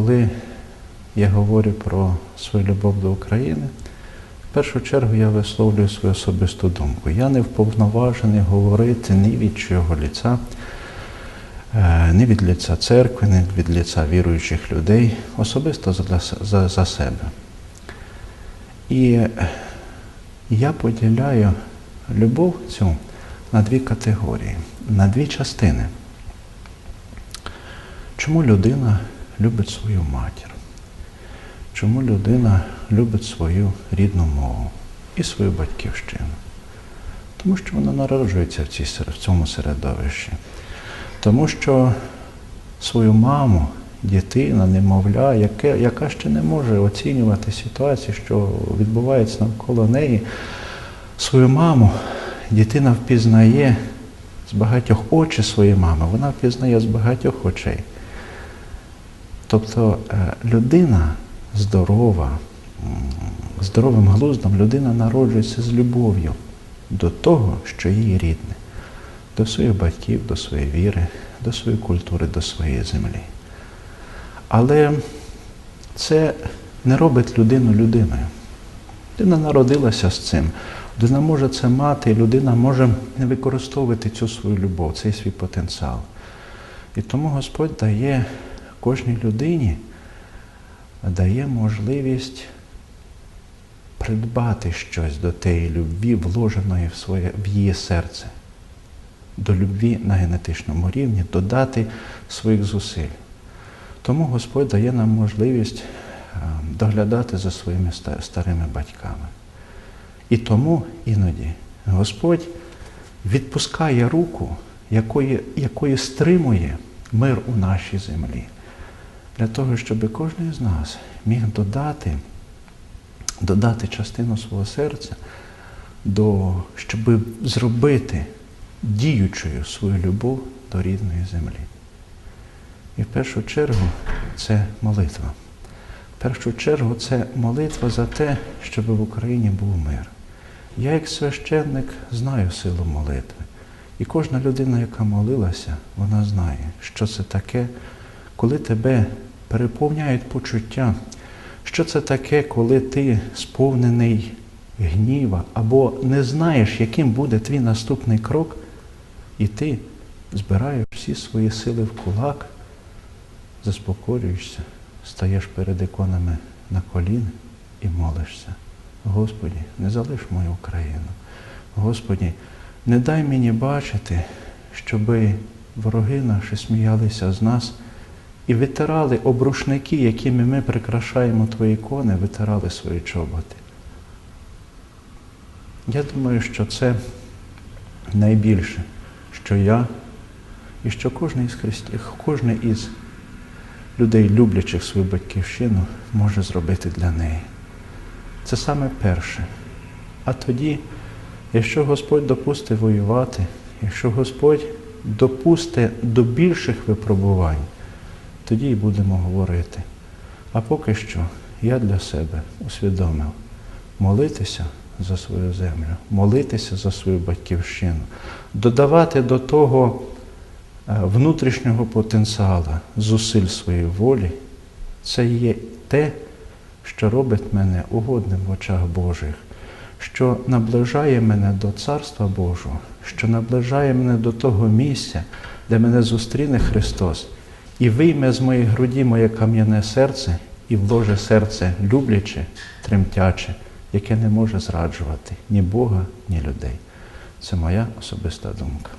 коли я говорю про свою любов до України, в першу чергу я висловлюю свою особисту думку. Я не вповноважений говорити ні від чого ліця, е, ні від ліця церкви, ні від ліця віруючих людей, особисто за, за, за себе. І я поділяю любов цю на дві категорії, на дві частини. Чому людина любить свою матір? Чому людина любить свою рідну мову і свою батьківщину? Тому що вона народжується в, цій, в цьому середовищі. Тому що свою маму, дитина, немовля, яке, яка ще не може оцінювати ситуацію, що відбувається навколо неї, свою маму дитина впізнає з багатьох очей своєї мами, вона впізнає з багатьох очей. Тобто е, людина здорова, здоровим глуздом людина народжується з любов'ю до того, що їй рідне, до своїх батьків, до своєї віри, до своєї культури, до своєї землі. Але це не робить людину людиною. Людина народилася з цим. Людина може це мати, і людина може не використовувати цю свою любов, цей свій потенціал. І тому Господь дає кожній людині дає можливість придбати щось до тієї любві, вложеної в своє, в її серце, до любві на генетичному рівні, додати своїх зусиль. Тому Господь дає нам можливість доглядати за своїми старими батьками. І тому іноді Господь відпускає руку, якої, якої стримує мир у нашій землі для того, щоб кожен з нас міг додати, додати частину свого серця, до, щоб зробити діючою свою любов до рідної землі. І в першу чергу це молитва. В першу чергу це молитва за те, щоб в Україні був мир. Я, як священник, знаю силу молитви. І кожна людина, яка молилася, вона знає, що це таке, коли тебе переповняють почуття, що це таке, коли ти сповнений гніва, або не знаєш, яким буде твій наступний крок, і ти збираєш всі свої сили в кулак, заспокоюєшся, стаєш перед іконами на коліни і молишся. Господі, не залиш мою Україну. Господі, не дай мені бачити, щоби вороги наші сміялися з нас і витирали обрушники, якими ми прикрашаємо твої ікони, витирали свої чоботи. Я думаю, що це найбільше, що я і що кожен із христів, кожен із людей, люблячих свою батьківщину, може зробити для неї. Це саме перше. А тоді, якщо Господь допустить воювати, якщо Господь допустить до більших випробувань, тоді й будемо говорити. А поки що я для себе усвідомив молитися за свою землю, молитися за свою батьківщину, додавати до того е, внутрішнього потенціалу зусиль своєї волі, це є те, що робить мене угодним в очах Божих, що наближає мене до Царства Божого, що наближає мене до того місця, де мене зустріне Христос і вийме з моєї груді моє кам'яне серце і вложи серце любляче, тремтяче, яке не може зраджувати ні Бога, ні людей. Це моя особиста думка.